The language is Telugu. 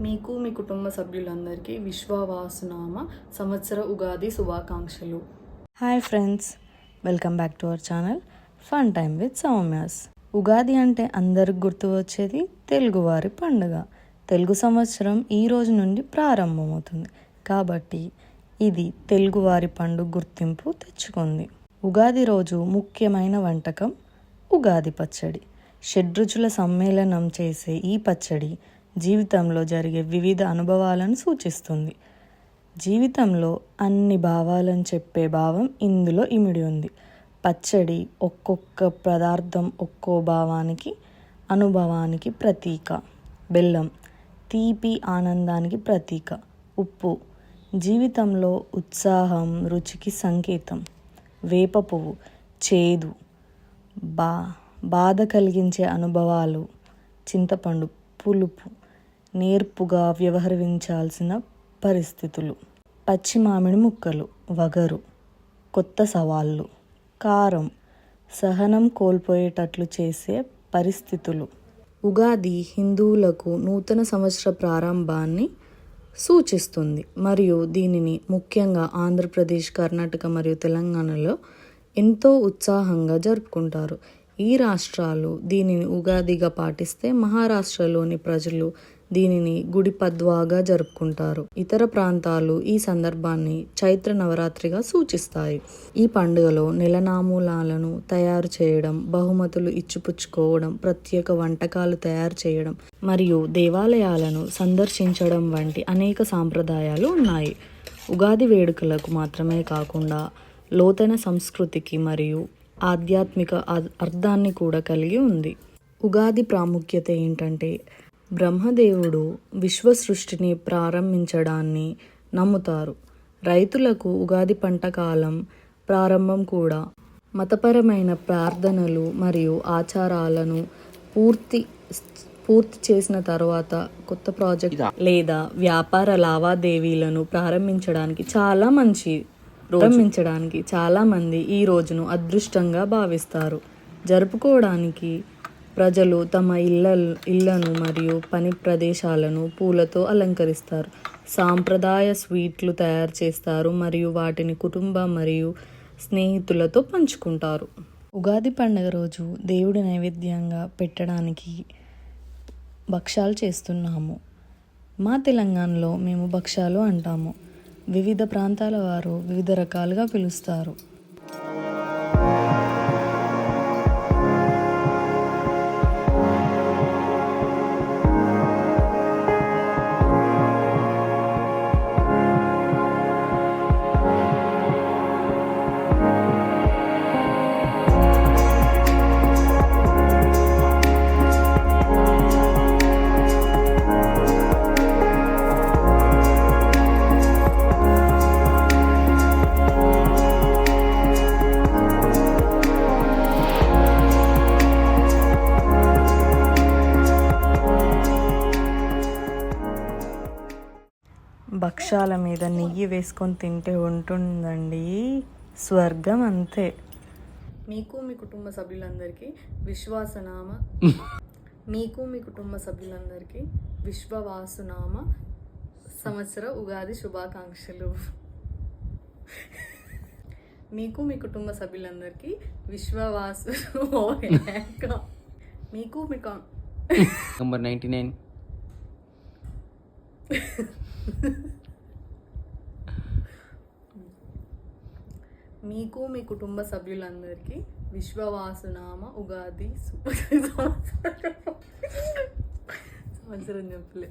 మీకు మీ కుటుంబ సభ్యులందరికీ విశ్వవాసునామ సంవత్సర ఉగాది శుభాకాంక్షలు. Hi friends welcome back to our channel fun time with Soumya's. Ugadi అంటే అందరికి గుర్తు వచ్చేది తెలుగువారి పండుగ. తెలుగు సంవత్సరం ఈ రోజు నుండి ప్రారంభమవుతుంది. కాబట్టి ఇది తెలుగువారి పండుగ గుర్తింపు తెచ్చుకుంది. ఉగాది రోజు ముఖ్యమైన వంటకం ఉగాది పచ్చడి. షడ్రుచుల సమ్మేళనం చేసే ఈ పచ్చడి జీవితంలో జరిగే వివిధ అనుభవాలను సూచిస్తుంది. జీవితంలో అన్ని భావాలను చెప్పే భావం ఇందులో ఇమిడి ఉంది. పచ్చడి ఒక్కొక్క పదార్థం ఒక్కో భావానికి అనుభవానికి ప్రతీక. బెల్లం తీపి ఆనందానికి ప్రతీక. ఉప్పు జీవితంలో ఉత్సాహం రుచికి సంకేతం. వేప పువ్వు చేదు బా బాధ కలిగించే అనుభవాలు. చింతపండు పులుపు నేర్పుగా వ్యవహరించాల్సిన పరిస్థితులు. పచ్చి మామిడి ముక్కలు వగరు కొత్త సవాళ్ళు కారం సహనం కోల్పోయేటట్లు చేసే పరిస్థితులు. ఉగాది హిందువులకు నూతన సంవత్సర ప్రారంభాన్ని సూచిస్తుంది. మరియు దీనిని ముఖ్యంగా ఆంధ్రప్రదేశ్ కర్ణాటక మరియు తెలంగాణలో ఎంతో ఉత్సాహంగా జరుపుకుంటారు. ఈ రాష్ట్రాలు దీనిని ఉగాదిగా పాటిస్తే మహారాష్ట్రలోని ప్రజలు దీనిని గుడి పద్వాగా జరుపుకుంటారు. ఇతర ప్రాంతాలు ఈ సందర్భాన్ని చైత్ర నవరాత్రిగా సూచిస్తాయి. ఈ పండుగలో నెలనామూలాలను తయారు చేయడం బహుమతులు ఇచ్చిపుచ్చుకోవడం ప్రత్యేక వంటకాలు తయారు చేయడం మరియు దేవాలయాలను సందర్శించడం వంటి అనేక సాంప్రదాయాలు ఉన్నాయి. ఉగాది వేడుకలకు మాత్రమే కాకుండా లోతైన సంస్కృతికి మరియు ఆధ్యాత్మిక అర్థాన్ని కూడా కలిగి ఉంది. ఉగాది ప్రాముఖ్యత ఏంటంటే బ్రహ్మదేవుడు విశ్వ సృష్టిని ప్రారంభించడాన్ని నమ్ముతారు. రైతులకు ఉగాది పంట కాలం ప్రారంభం కూడా మతపరమైన ప్రార్థనలు మరియు ఆచారాలను పూర్తి పూర్తి చేసిన తర్వాత కొత్త ప్రాజెక్ట్ లేదా వ్యాపార లావాదేవీలను ప్రారంభించడానికి చాలా మంచి ప్రారంభించడానికి చాలామంది ఈ రోజును అదృష్టంగా భావిస్తారు. జరుపుకోవడానికి ప్రజలు తమ ఇళ్ళ ఇళ్ళను మరియు పని ప్రదేశాలను పూలతో అలంకరిస్తారు. సాంప్రదాయ స్వీట్లు తయారు చేస్తారు మరియు వాటిని కుటుంబ మరియు స్నేహితులతో పంచుకుంటారు. ఉగాది పండుగ రోజు దేవుడి నైవేద్యంగా పెట్టడానికి భక్ష్యాలు చేస్తున్నాము. మా తెలంగాణలో మేము భక్ష్యాలు అంటాము. వివిధ ప్రాంతాల వారు వివిధ రకాలుగా పిలుస్తారు. భక్ష్యాల మీద నెయ్యి వేసుకొని తింటే ఉంటుందండి. స్వర్గం అంతే. మీకు మీ కుటుంబ సభ్యులందరికీ విశ్వాసనామ మీకు మీ కుటుంబ సభ్యులందరికీ విశ్వవాసునామ సంవత్సర ఉగాది శుభాకాంక్షలు. మీకు మీ కుటుంబ సభ్యులందరికీ విశ్వవాసు. మీకు మీ కా- నంబర్ నైంటీ నైన్ మీకు మీ కుటుంబ సభ్యులందరికీ విశ్వవాసునామ ఉగాది సు- సంవత్సరం చెప్పలే.